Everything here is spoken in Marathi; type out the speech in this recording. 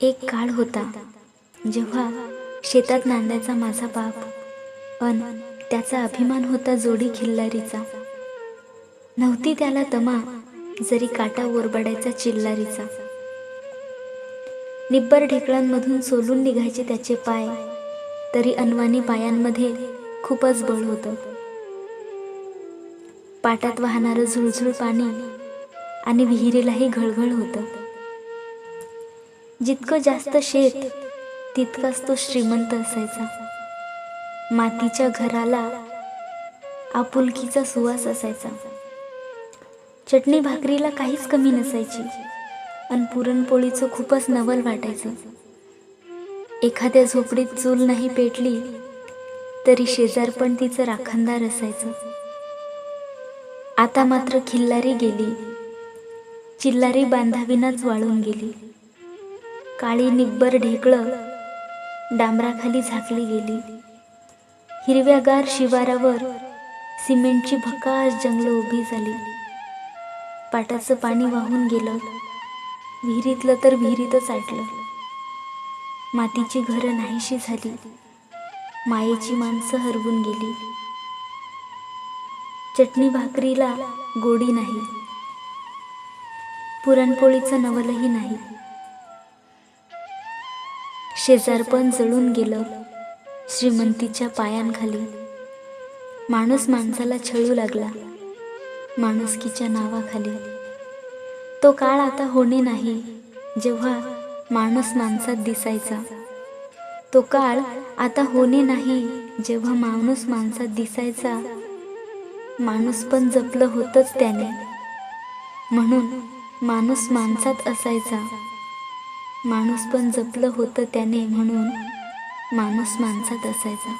एक काळ होता जेव्हा शेतात नांदायचा माझा बाप अन त्याचा अभिमान होता जोडी खिल्लारीचा. नव्हती त्याला तमा जरी काटा ओरबडायचा चिल्लारीचा. निब्बर ढेकळांमधून सोलून निघायचे त्याचे पाय तरी अनवानी पायांमध्ये खूपच बळ होतं. पाटात वाहणारं झुळझुळ पाणी आणि विहिरीलाही घळघळ होतं. जितकं जास्त शेत तितकाच तो श्रीमंत असायचा. मातीच्या घराला आपुलकीचा सुवास असायचा. चटणी भाकरीला काहीच कमी नसायची आणि पुरणपोळीचं खूपच नवल वाटायचं. एखाद्या झोपडीत चूल नाही पेटली तरी शेजार पण तिचं राखणदार असायचं. आता मात्र खिल्लारी गेली. चिल्लारी बांधाविनाच वाळून गेली. काळी निब्बर ढेकळं डांबराखाली झाकली गेली. हिरव्यागार शिवारावर सिमेंटची भकास जंगलं उभी झाली. पाटाचं पाणी वाहून गेलं. विहिरीतलं तर विहिरीतच आटलं. मातीची घरं नाहीशी झाली. मायेची माणसं हरवून गेली. चटणी भाकरीला गोडी नाही. पुरणपोळीचं नवलही नाही. शेजारपण जळून गेलं. श्रीमंतीच्या पायांखाली. माणूस माणसाला छळू लागला. माणुसकीच्या नावाखाली. तो काळ आता होणे नाही जेव्हा माणूस माणसात दिसायचा. तो काळ आता होणे नाही जेव्हा माणूस माणसात दिसायचा. माणूस पण जपलं होतंच त्याने. म्हणून माणूस माणसात असायचा. माणूस पण जपलं होतं त्याने म्हणून माणूस माणसात असायचा.